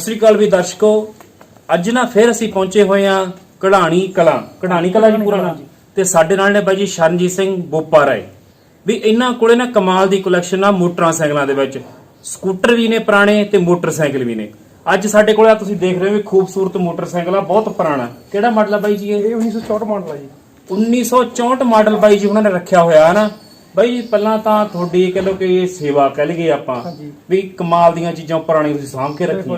ਸ੍ਰੀ ਅਕਾਲ ਵੀ ਦਰਸ਼ਕੋ। ਅੱਜ ਨਾ ਫਿਰ ਅਸੀਂ ਪਹੁੰਚੇ ਹੋਏ ਆ ਕਢਾਣੀ ਕਲਾ। ਕਢਾਣੀ ਕਲਾ ਜੀ ਪੂਰਾ ਨਾਮ। ਤੇ ਸਾਡੇ ਨਾਲ ਨੇ ਬਾਈ ਜੀ ਸ਼ਰਨਜੀਤ ਸਿੰਘ ਬੋਪਾ ਰਾਏ ਵੀ ਇਹਨਾਂ ਕੋਲੇ ਨਾ ਕਮਾਲ ਦੀ ਕਲੈਕਸ਼ਨ ਆ ਮੋਟਰਸਾਈਕਲਾਂ ਦੇ ਵਿੱਚ। ਸਕੂਟਰ ਵੀ ਨੇ ਪੁਰਾਣੇ ਤੇ ਮੋਟਰਸਾਈਕਲ ਵੀ ਨੇ। ਅੱਜ ਸਾਡੇ ਕੋਲੇ ਆ ਤੁਸੀਂ ਦੇਖ ਰਹੇ ਹੋ ਵੀ ਖੂਬਸੂਰਤ ਮੋਟਰਸਾਈਕਲ ਆ ਬਹੁਤ ਪੁਰਾਣਾ। ਕਿਹੜਾ ਮਾਡਲ ਆ ਬਾਈ ਜੀ ਇਹ? ਇਹ 1964 ਮਾਡਲ ਆ ਜੀ। 1964 ਮਾਡਲ ਬਾਈ ਜੀ ਉਹਨਾਂ ਨੇ ਰੱਖਿਆ ਹੋਇਆ ਹੈ ਨਾ। ਬਾਈ ਜੀ ਪਹਿਲਾਂ ਤਾਂ ਤੁਹਾਡੀ ਕਹ ਲਓ ਕਿ ਸੇਵਾ ਕਹਿ ਲਈਏ ਆਪਾਂ। ਵੀ ਕਮਾਲ ਦੀਆਂ ਚੀਜ਼ਾਂ ਪੁਰਾਣੀਆਂ ਤੁਸੀਂ ਸਾਂਭ ਕੇ ਰੱਖੀਆਂ।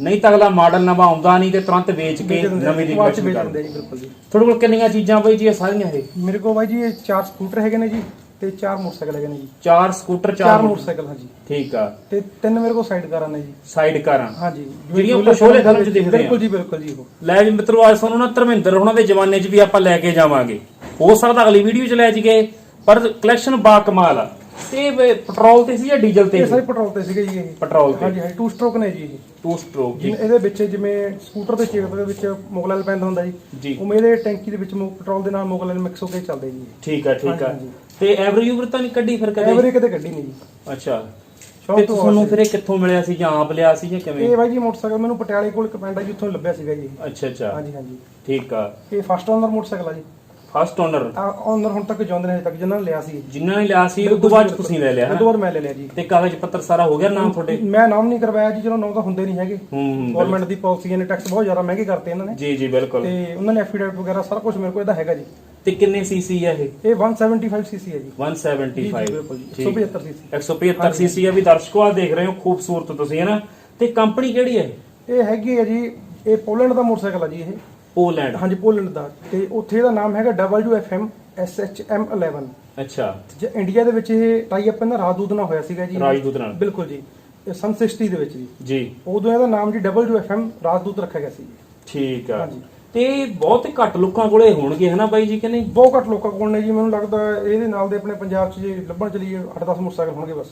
ਨਹੀਂ ਤਾਂ ਅਗਲਾ ਮਾਡਲ ਨਵਾਂ ਆਉਂਦਾ ਨਹੀਂ ਤੇ ਤੁਰੰਤ ਵੇਚ ਕੇ ਨਵੀਂ ਦੀ ਬਾਅਦ ਚ collection ਵੇਚ ਕਰ ਦਿੰਦੇ ਆ ਜੀ ਬਿਲਕੁਲ ਜੀ। ਤੁਹਾਡੇ ਕੋਲ ਕਿੰਨੀਆਂ ਚੀਜ਼ਾਂ ਬਾਈ ਜੀ ਇਹ ਸਾਰੀਆਂ ਇਹ? ਮੇਰੇ ਕੋਲ ਬਾਈ ਜੀ ਇਹ ਚਾਰ ਸਕੂਟਰ ਹੈਗੇ ਨੇ ਜੀ ਤੇ ਚਾਰ ਮੋਟਰਸਾਈਕਲ ਹੈਗੇ ਨੇ ਜੀ। ਚਾਰ ਸਕੂਟਰ ਚਾਰ ਚਾਰ ਮੋਟਰਸਾਈਕਲ ਹਾਂਜੀ। ਠੀਕ ਆ। ਤੇ ਤਿੰਨ ਮੇਰੇ ਕੋਲ ਸਾਈਡ ਕਾਰਾਂ ਨੇ ਜੀ। ਸਾਈਡ ਕਾਰਾਂ? ਹਾਂਜੀ। ਜਿਹੜੀਆਂ ਆਪਾਂ ਸ਼ੋਲੇ ਫਿਲਮ 'ਚ ਦੇਖਦੇ ਆ। ਬਿਲਕੁਲ ਜੀ ਬਿਲਕੁਲ ਜੀ ਉਹ। ਲੈ ਵੀ ਮਿੱਤਰੋ ਅੱਜ ਤੁਹਾਨੂੰ ਨਾ ਧਰਮਿੰਦਰ ਉਹਨਾਂ ਦੇ ਜ਼ਮਾਨੇ 'ਚ ਵੀ ਆਪਾਂ ਲੈ ਕੇ ਜਾਵਾਂਗੇ। ਹੋ ਸਕਦਾ ਅਗਲੀ ਵੀਡੀਓ 'ਚ ਲੈ ਜੀਏ ਪਰ ਕਲੈਕਸ਼ਨ ਬਾ ਕਮਾਲ ਆ। ਤੇ ਇਹ ਪੈਟਰੋਲ ਤੇ ਸੀ ਜਾਂ ਡੀਜ਼ਲ ਤੇ ਇਹ? ਸਾਰੇ ਪੈਟਰੋਲ ਤੇ ਸੀਗੇ ਜੀ ਇਹ। ਪੈਟਰੋਲ ਤੇ। ਹਾਂਜੀ ਹਾਂਜੀ ਟੂ ਸਟ੍ਰੋਕ ਨੇ ਜੀ ਇਹ। ਟੂ ਸਟ੍ਰੋਕ ਜੀ। ਜਿਵੇਂ ਇਹਦੇ ਵਿੱਚ ਜਿਵੇਂ ਸਕੂਟਰ ਦੇ ਚੇਕ ਦੇ ਵਿੱਚ ਮੁਗਲ ਆਇਲ ਪੈਂਦਾ ਹੁੰਦਾ ਜੀ। ਜੀ। ਉਵੇਂ ਇਹਦੇ ਟੈਂਕੀ ਦੇ ਵਿੱਚ ਮੁ- ਪੈਟਰੋਲ ਦੇ ਨਾਲ ਮੁਗਲ ਆਇਲ ਮਿਕਸ ਹੋ ਕੇ ਚੱਲਦੇ ਜੀ ਠੀਕ ਆ ਠੀਕ ਆ। ਹਾਂਜੀ, ਤੇ ਐਵਰੇਜ ਉਵਰ ਤਾਂ ਨਹੀਂ ਕੱਢੀ ਫਿਰ ਕਦੇ? ਐਵਰੇਜ ਕਿਤੇ ਕੱਢੀ ਨਹੀਂ ਜੀ। ਅੱਛਾ। ਤੇ ਤੋਂ ਤੁਹਾਨੂੰ ਫਿਰ ਇਹ ਕਿੱਥੋਂ ਮਿਲਿਆ ਸੀ ਜਾਂ ਆਪ ਲਿਆ ਸੀ ਜਾਂ ਕਿਵੇਂ? ਇਹ ਬਾਈ ਜੀ ਮੋਟਰਸਾਈਕਲ ਮੈਨੂੰ ਪਟਿਆਲੇ ਕੋਲ ਇੱਕ ਪਿੰਡ ਆ ਜੀ ਉੱਥੋਂ ਲੱਭਿਆ ਸੀਗਾ ਜੀ ਅੱਛਾ ਅੱਛਾ। ਹਾਂਜੀ ਹਾਂਜੀ। ਠੀਕ ਆ। ਇਹ ਫਸਟ ਓਨਰ ਮੋਟਰਸਾਈਕਲ ਆ ਜੀ। ਫਸਟ ਓਨਰ ਓਨਰ ਹੁਣ ਤੱਕ ਜਾਂਦੇ ਨੇ ਹਜੇ ਤੱਕ ਜਿਨ੍ਹਾਂ ਨੇ ਲਿਆ ਸੀ। ਜਿਨ੍ਹਾਂ ਨੇ ਲਿਆ ਸੀ ਉਸ ਤੋਂ ਬਾਅਦ ਤੁਸੀਂ ਲੈ ਲਿਆ ਉਹ ਤੋਂ ਹੈ ਬਾਅਦ ਮੈਂ ਲੈ ਲਿਆ ਜੀ। ਤੇ ਕਾਗਜ਼ ਪੱਤਰ ਸਾਰਾ ਹੋ ਗਿਆ ਨਾਮ ਤੁਹਾਡੇ? ਮੈਂ ਨਾਮ ਨਹੀਂ ਕਰਵਾਇਆ ਜੀ ਚਲੋ ਨਾਮ ਤਾਂ ਹੁੰਦੇ ਨਹੀਂ ਹੈਗੇ। ਹੂੰ ਹੂੰ ਗਵਰਨਮੈਂਟ ਦੀ ਪਾਲਿਸੀਆਂ ਨੇ ਟੈਕਸ ਬਹੁਤ ਜ਼ਿਆਦਾ ਮਹਿੰਗੇ ਕਰਤੇ ਇਹਨਾਂ ਨੇ। ਜੀ ਜੀ ਬਿਲਕੁਲ। ਤੇ ਉਹਨਾਂ ਨੇ ਐਫੀਡੇਵਿਟ ਵਗੈਰਾ ਸਾਰਾ ਕੁਝ ਮੇਰੇ ਕੋਲ ਇਹਦਾ ਹੈਗਾ ਜੀ। ਤੇ ਕਿੰਨੇ ਸੀਸੀ ਹੈ ਇਹ? ਇਹ 175 ਸੀਸੀ ਹੈ ਜੀ। 175 ਬਿਲਕੁਲ ਜੀ। ਠੀਕ। 175 ਸੀਸੀ 175 ਸੀਸੀ ਆ ਵੀ ਦਰਸ਼ਕੋ ਆ ਦੇਖ ਰਹੇ ਹੋ ਖੂਬਸੂਰਤ ਤੁਸੀਂ ਹੈ ਨਾ ਤੇ ਕੰਪਨੀ ਕਿਹੜੀ ਹੈ? ਇਹ ਹੈਗੀ ਹੈ ਜੀ ਇਹ ਪੋਲੈਂਡ ਦਾ ਮੋਟਰਸਾਈਕਲ ਆ ਜੀ ਇਹ। ਪੋਲੈਂਡ। ਹਾਂਜੀ ਪੋਲੈਂਡ ਦਾ। ਤੇ ਉੱਥੇ ਇਹਦਾ ਨਾਮ ਹੈਗਾ WFM SHM11 ਅੱਛਾ। ਜੇ ਇੰਡੀਆ ਦੇ ਵਿੱਚ ਇਹ ਟਾਈ ਅਪ ਇਹਨਾਂ ਰਾਜਦੂਤ ਨਾਲ ਹੋਇਆ ਸੀਗਾ ਜੀ। ਰਾਜਦੂਤ ਨਾਲ। ਬਿਲਕੁਲ ਜੀ। ਇਹ ਸਨ 60 ਦੇ ਵਿੱਚ ਜੀ। ਜੀ। ਉਦੋਂ ਇਹਦਾ ਨਾਮ ਜੀ WFM ਰਾਜਦੂਤ ਰੱਖਿਆ ਗਿਆ ਸੀ। ਠੀਕ ਆ। ਹਾਂਜੀ। ਤੇ ਬਹੁਤ ਘੱਟ ਲੋਕਾਂ ਕੋਲੇ ਹੋਣਗੇ ਹਨਾ ਬਾਈ ਜੀ ਕਿ ਨਹੀਂ? ਬਹੁਤ ਘੱਟ ਲੋਕਾਂ ਕੋਲ ਨੇ ਜੀ। ਮੈਨੂੰ ਲੱਗਦਾ ਇਹਦੇ ਨਾਲ ਦੇ ਆਪਣੇ ਪੰਜਾਬ 'ਚ ਜੇ ਲੱਭਣ ਚਲੀਏ 8-10 ਮੋਟਰਸਾਈਕਲ ਹੋਣਗੇ ਬਸ।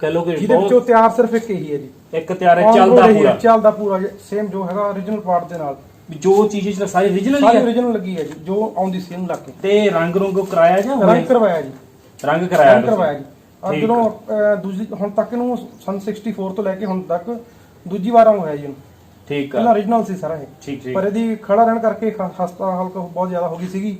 ਕਹਿ ਲੋ ਕਿ ਜਿਹਦੇ ਵਿੱਚੋਂ ਤਿਆਰ ਸਿਰਫ ਇੱਕ ਹੀ ਹੈ ਜੀ। ਇੱਕ ਤਿਆਰ ਹੈ ਚੱਲਦਾ ਪੂਰਾ। ਚੱਲਦਾ ਪੂਰਾ। ਸੇਮ ਜੋ ਹੈਗਾ origignal ਪਾਰਟ ਦੇ ਨਾਲ। ਵੀ ਜੋ ਚੀਜ਼ ਇਸ ਸਾਰੀ origignal ਸਾਰੀ ਹੀ ਹੈ origignal ਲੱਗੀ ਹੈ ਜੀ ਜੋ ਆਉਂਦੀ ਸੀ ਇਹਨੂੰ ਲੱਗ ਕੇ। ਤੇ ਰੰਗ ਰੰਗ ਕਰਾਇਆ ਜਾਂ ਹੋਇਆ? ਰੰਗ ਕਰਵਾਇਆ ਜੀ। ਰੰਗ ਕਰਾਇਆ ਰੰਗ? ਕਰਵਾਇਆ ਜੀ। ਅੱਜ ਠੀਕ ਜਦੋਂ ਅਹ, ਦੂਜੀ ਹੁਣ ਤੱਕ ਇਹਨੂੰ ਸਨ 64 ਤੋਂ ਲੈ ਕੇ ਹੁਣ ਤੱਕ ਦੂਜੀ ਵਾਰ ਆਉਂ ਹੋਇਆ ਜੀ ਇਹਨੂੰ। ਠੀਕ ਪਹਿਲਾਂ ਆ origignal ਸੀ ਸਾਰਾ ਇਹ। ਠੀਕ ਠੀਕ। ਪਰ ਇਹਦੀ ਖੜਾ ਰਹਿਣ ਕਰਕੇ ਖ- ਖਸਤਾ ਹਲਕ ਬਹੁਤ ਜ਼ਿਆਦਾ ਹੋ ਗਈ ਸੀਗੀ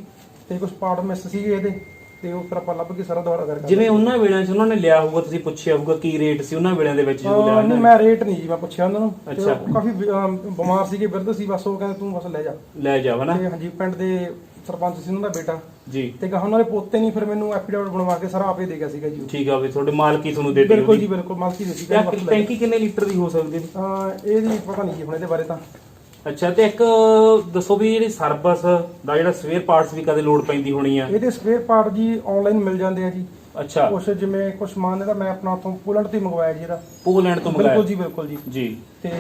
ਤੇ ਕੁਝ ਪਾਰਟ ਮਿਸ ਸੀਗੇ ਇਹਦੇ। ਤੇ ਉਹ ਫਿਰ ਆਪਾਂ ਲੱਭ ਕੇ ਸਾਰਾ ਦੁਬਾਰਾ ਕਰ ਜਿਵੇਂ ਉਹਨਾਂ ਵੇਲਿਆਂ 'ਚ ਉਹਨਾਂ ਨੇ ਲਿਆ ਹੋਊਗਾ ਤੁਸੀਂ ਪੁੱਛਿਆ ਹੋਊਗਾ ਕੀ ਰੇਟ ਸੀ ਉਹਨਾਂ ਵੇਲਿਆਂ ਦੇ ਵਿੱਚ ਜਦੋਂ ਲਿਆ ਨਹੀਂ? ਮੈਂ ਰੇਟ ਨਹੀਂ ਜੀ ਮੈਂ ਪੁੱਛਿਆ ਉਹਨਾਂ ਨੂੰ। ਤੇ ਅੱਛਾ। ਉਹ ਕਾਫੀ ਅਮ, ਬਿਮਾਰ ਸੀਗੇ ਬਿਰਧ ਸੀ ਬਸ ਉਹ ਕਹਿੰਦੇ ਤੂੰ ਬਸ ਲੈ ਜਾ। ਲੈ ਜਾ ਹਨਾ ਤੇ ਹਾਂਜੀ ਪਿੰਡ ਦੇ ਸਰਪੰਚ ਸੀ ਉਹਨਾਂ ਦਾ ਬੇਟਾ। ਜੀ। ਤੇ ਗਾਹਾਂ ਉਹਨਾਂ ਦੇ ਪੋਤੇ ਨਹੀਂ ਫਿਰ ਮੈਨੂੰ ਐਫੀਡੇਵਿਟ ਬਣਵਾ ਕੇ ਸਾਰਾ ਆਪੇ ਦੇ ਗਿਆ ਸੀਗਾ ਜੀ। ਠੀਕ ਆ ਵੀ ਤੁਹਾਡੇ ਮਾਲਕੀ ਤੁਹਾਨੂੰ ਦੇ ਦਿੱਤੀ ਬਿਲਕੁਲ ਜੀ ਬਿਲਕੁਲ ਮਾਲਕੀ ਦੇ ਸੀ ਟੈਂਕੀ ਕਿੰਨੇ ਲੀਟਰ ਦੀ ਹੋ ਸਕਦੀ ਹੈ? ਅਹ ਇਹਦੀ ਪਤਾ ਨਹੀਂ ਜੀ ਹੁਣ ਇਹਦੇ ਬਾਰੇ ਤਾਂ। ਅੱਛਾ ਤੇ ਇੱਕ ਦੱਸੋ ਵੀ ਜਿਹੜੀ ਸਰਵਿਸ ਦਾ ਜਿਹੜਾ ਸਵੇਅਰ ਪਾਰਟਸ ਵੀ ਕਦੇ ਲੋਡ ਪੈਂਦੀ ਹੋਣੀ ਆ? ਇਹਦੇ ਸਪੇਅਰ ਪਾਰਟ ਜੀ ਆਨਲਾਈਨ ਮਿਲ ਜਾਂਦੇ ਆ ਜੀ। ਅੱਛਾ। ਕੁਛ ਜਿਵੇਂ ਕੁਛ ਸਮਾਨ ਇਹਦਾ ਮੈਂ ਆਪਣਾ ਉੱਥੋਂ ਪੋਲੈਂਡ ਤੋਂ ਹੀ ਮੰਗਵਾਇਆ ਜੀ ਇਹਦਾ। ਪੋਲੈਂਡ ਤੋਂ ਮੰਗਾਇਆ ਬਿਲਕੁਲ ਜੀ ਬਿਲਕੁਲ ਜੀ। ਜੀ। ਤੇ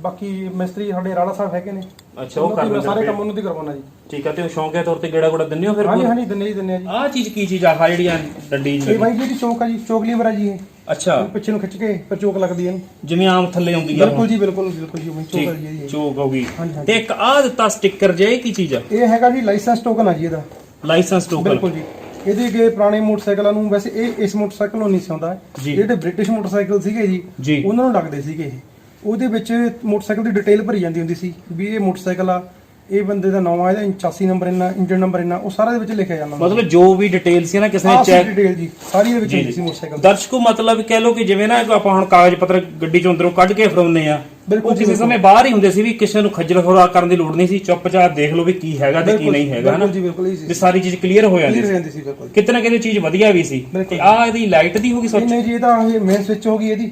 ਬਾਕੀ ਮਿਸਤਰੀ ਸਾਡੇ ਰਾੜਾ ਸਾਹਿਬ ਹੈਗੇ ਨੇ। ਅੱਛਾ ਉਹ ਕਰ ਸਾਰੇ। ਕੰਮ ਉਹਨਾਂ ਦੀ ਕਰਵਾਉਣਾ ਜੀ। ਠੀਕ ਆ ਤੇ ਉਹ ਸ਼ੌਂਕਿਆ ਤੌਰ ਤੇ ਗੇੜਾ ਗੋੜਾ ਦਿੰਦੇ ਹੋ ਫਿਰ ਹਾਂਜੀ ਹਾਂਜੀ ਦਿੰਨੇ ਜੀ ਦਿੰਨੇ ਆ ਜੀ। ਆਹ ਚੀਜ਼ ਕੀ ਚੀਜ਼ ਆ? ਆਹ ਜਿਹੜੀਆਂ ਡੰਡੀ ਇਹ ਜਿਹੀ ਬਾਈ ਜੀ ਇਹਦੀ ਚੌਕ ਆ ਜੀ ਚੌਕ ਲੀਵਰ ਆ ਜੀ ਇਹ। ਅੱਛਾ। ਪਿੱਛੇ ਨੂੰ ਖਿੱਚ ਕੇ ਫਿਰ ਚੌਕ ਲੱਗਦੀ ਹੈ ਇਹਨੂੰ। ਜਿਵੇਂ ਆਮ ਥੱਲੇ ਆਉਂਦੀ ਆ। ਬਿਲਕੁਲ ਜੀ ਬਿਲਕੁਲ ਬਿਲਕੁਲ ਜੀ ਚੌਕ ਆ ਜੀ। ਇਹਦੀ ਠੀਕ ਚੋਕ ਹੋ ਗਈ। ਹਾਂਜੀ, ਹਾਂਜੀ। ਤੇ ਇੱਕ ਆਹ ਦਿੱਤਾ ਸਟicker ਜੇ ਇਹ ਕੀ ਚੀਜ਼ ਆ? ਇਹ ਹੈਗਾ ਜੀ ਲਾਇਸੈਂਸ ਟੋਕਨ ਆ ਜੀ ਇਹਦਾ। ਲਾਇਸੈਂਸ ਟੋਕਨ ਬਿਲਕੁਲ ਜੀ। ਇਹਦੇ ਅੱਗੇ ਪੁਰਾਣੇ ਮੋਟਰਸਾਈਕਲਾਂ ਨੂੰ ਵੈਸੇ ਇਹ ਇਸ ਮੋਟਰਸਾਈਕਲ ਨੂੰ ਨਹੀਂ ਸੀ ਆਉਂਦਾ। ਜੀ। ਜਿਹੜੇ ਬ੍ਰਿਟਿਸ਼ ਮੋਟਰਸਾਈਕਲ ਸੀਗੇ ਜੀ ਜੀ। ਉਹਨਾਂ ਨੂੰ ਲੱਗਦੇ ਸੀਗੇ ਇਹ। ਉਹਦੇ ਵਿੱਚ ਮੋਟਰਸਾਈਕਲ ਦੀ ਡਿਟੇਲ ਭਰੀ ਜਾਂਦੀ ਹੁੰਦੀ ਸੀ ਵੀ ਇਹ ਮੋਟਰਸਾਈਕਲ ਆ। ਇਹ ਬੰਦੇ ਦਾ ਨਾਮ ਆ ਇਹਦਾ 86 ਨੰਬਰ ਇੰਨਾ ਇੰਜਨ ਨੰਬਰ ਇੰਨਾ ਉਹ ਸਾਰਾ ਦੇ ਵਿੱਚ ਲਿਖਿਆ ਜਾਂਦਾ। ਮਤਲਬ ਜੋ ਵੀ ਡਿਟੇਲ ਸੀ ਨਾ ਕਿਸੇ ਨੇ ਚੈੱਕ ਡਿਟੇਲ ਜੀ ਸਾਰੀ ਦੇ ਵਿੱਚ ਹੁੰਦੀ ਸੀ ਮੋਟਰਸਾਈਕਲ ਦਰਸ਼ਕੋ ਮਤਲਬ ਕਹਿ ਲਓ ਕਿ ਜਿਵੇਂ ਨਾ ਆਪਾਂ ਹੁਣ ਕਾਗਜ਼ ਪੱਤਰ ਗੱਡੀ ਚੋਂ ਅੰਦਰੋਂ ਕੱਢ ਕੇ ਫੜਾਉਂਦੇ ਆ ਬਿਲਕੁਲ ਉਹ ਕਿਸੇ ਬਿਲਕੁਲ। ਸਮੇਂ ਬਾਹਰ ਹੀ ਹੁੰਦੇ ਸੀ ਵੀ ਕਿਸੇ ਨੂੰ ਖੱਜਲ ਖੁਰਾਕ ਕਰਨ ਦੀ ਲੋੜ ਨਹੀਂ ਸੀ ਚੁੱਪਚਾਪ ਦੇਖ ਲਓ ਵੀ ਕੀ ਹੈਗਾ ਤੇ ਕੀ ਬਿਲਕੁਲ, ਨਹੀਂ ਹੈਗਾ ਬਿਲਕੁਲ ਜੀ, ਬਿਲਕੁਲ ਇਹ ਵੀ ਸਾਰੀ ਚੀਜ਼ ਕਲੀਅਰ ਹੋ ਜਾਂਦੀ ਸੀ। ਰਹਿੰਦੀ ਸੀ ਬਿਲਕੁਲ। ਕਿਤੇ ਨਾ ਕਿਤੇ ਚੀਜ਼ ਵਧੀਆ ਵੀ ਸੀ। ਬਿਲਕੁਲ। ਤੇ ਆਹ ਇਹਦੀ ਲਾਈਟ ਦੀ ਹੋਗੀ ਸੋਚ? ਨਹੀਂ ਜੀ ਇਹ ਤਾਂ ਇਹ ਮੇਨ ਸਵਿਚ ਹੋ ਗਈ ਇਹਦੀ।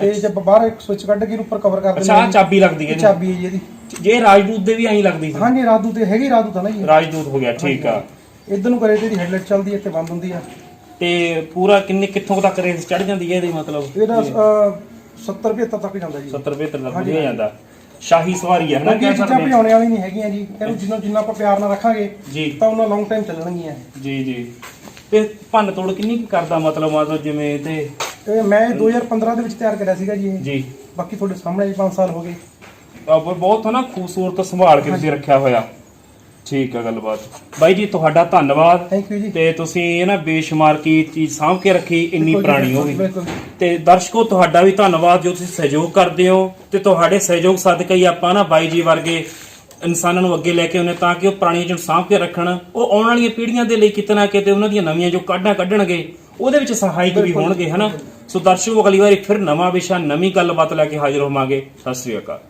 ਤੇ ਜਦ ਬਾਹਰ ਇੱਕ ਸਵਿਚ ਕੱਢ ਕੇ ਇਹਨੂੰ ਉੱਪਰ ਕਵਰ ਕਰ ਅੱਛਾ ਆਹ ਚਾਬੀ ਲੱਗਦੀ ਹੈ ਇਹ। ਚਾਬੀ ਹੈ ਜੀ ਇਹਦੀ। ਜੇ ਰਾਜਦੂਤ ਦੇ ਵੀ ਐਂ ਲੱਗਦੀ ਸੀ। ਹਾਂਜੀ ਰਾਦੂ ਤੇ ਹੈਗੀ ਰਾਦੂ ਤਾਂ ਨਾ ਜੀ। ਰਾਜਦੂਤ ਹੋ ਗਿਆ ਠੀਕ ਆ। ਇਧਰ ਨੂੰ ਕਰੇ ਤੇ ਇਹਦੀ ਹੈਡਲਾਈਟ ਚੱਲਦੀ ਹੈ ਤੇ ਬੰਦ ਹੁੰਦੀ ਆ। ਤੇ ਪੂਰਾ ਕਿੰਨੇ ਕਿੱਥੋਂ ਕੁ ਤੱਕ ਰੇਂਜ ਚੜ ਜਾਂਦੀ ਹੈ ਇਹਦੀ ਮਤਲਬ? ਇਹਦਾ ਅਹ, 70 75 ਤੱਕ ਜਾਂਦਾ ਜੀ। 70 75 ਤੱਕ ਵਧੀਆ ਜਾਂਦਾ। ਸ਼ਾਹੀ ਸਵਾਰੀ ਹੈ ਹਨਾ? ਬਾਕੀ ਇਹ ਕਹਿ ਚੀਜ਼ਾਂ ਸਕਦੇ ਹਾਂ। ਭਜਾਉਣੇ ਵਾਲੀ ਨਹੀਂ ਹੈਗੀਆਂ ਜੀ। ਇਹਨੂੰ ਜਿੰਨਾ ਜਿੰਨਾ ਆਪਾਂ ਪਿਆਰ ਨਾਲ ਰੱਖਾਂਗੇ ਜੀ। ਤਾਂ ਉਹਨਾਂ ਲੌਂਗ ਟਾਈਮ ਚੱਲਣਗੀਆਂ। ਜੀ ਜੀ। ਤੇ ਭੰਨ ਤੋੜ ਕਿੰਨੀ ਕੁ ਕਰਦਾ ਮਤਲਬ ਮਤਲਬ ਜਿਵੇਂ ਤੇ ਇਹ ਮੈਂ 2015 ਦੇ ਵਿੱਚ ਤਿਆਰ ਕਰਿਆ ਸੀਗਾ ਜੀ ਇਹ। ਜੀ। ਬਾਕੀ ਤੁਹਾਡੇ ਸਾਹਮਣੇ 5 ਸਾਲ ਹੋ ਗਏ। ਬ- ਬਹੁਤ ਨਾ ਖੂਬਸੂਰਤ ਸੰਭਾਲ ਕੇ ਤੁਸੀਂ ਰੱਖਿਆ ਹੋਇਆ। ਠੀਕ ਆ ਗੱਲਬਾਤ। ਬਾਈ ਜੀ ਤੁਹਾਡਾ ਧੰਨਵਾਦ। ਥੈਂਕ ਯੂ ਜੀ। ਤੇ ਤੁਸੀਂ ਇਹ ਨਾ ਬੇਸ਼ੁਮਾਰ ਕੀ ਚੀਜ਼ ਸਾਂਭ ਕੇ ਰੱਖੀ ਇੰਨੀ ਬਿਲਕੁਲ ਜੀ, ਪੁਰਾਣੀ ਹੋ ਗਈ ਬਿਲਕੁਲ। ਤੇ ਦਰਸ਼ਕੋ ਤੁਹਾਡਾ ਵੀ ਧੰਨਵਾਦ ਜੋ ਤੁਸੀਂ ਸਹਿਯੋਗ ਕਰਦੇ ਹੋ। ਤੇ ਤੁਹਾਡੇ ਸਹਿਯੋਗ ਸਦਕਾ ਹੀ ਆਪਾਂ ਨਾ ਬਾਈ ਜੀ ਵਰਗੇ ਇਨਸਾਨਾਂ ਨੂੰ ਅੱਗੇ ਲੈ ਕੇ ਆਉਨੇ ਤਾਂ ਕਿ ਉਹ ਪੁਰਾਣੀਆਂ ਚੀਜ਼ਾਂ ਨੂੰ ਸਾਂਭ ਕੇ ਰੱਖਣ। ਉਹ ਆਉਣ ਵਾਲੀਆਂ ਪੀੜ੍ਹੀਆਂ ਦੇ ਲਈ ਕਿਤੇ ਨਾ ਕਿਤੇ ਉਹਨਾਂ ਦੀਆਂ ਨਵੀਆਂ ਜੋ ਕਾਢਾਂ ਕੱਢਣਗੇ ਉਹਦੇ ਵਿੱਚ ਸਹਾਇਕ ਵੀ ਹੋਣਗੇ ਹਨਾ? ਸੋ ਦਰਸ਼ਕੋ ਅਗਲੀ ਵਾਰੀ ਫਿਰ ਨਵਾਂ ਵਿਸ਼ਾ ਨਵੀਂ ਗੱਲਬਾਤ ਲੈ ਕੇ ਹਾਜ਼ਰ ਹੋਵਾਂਗੇ। ਸਤਿ ਸ੍ਰੀ ਅਕਾਲ।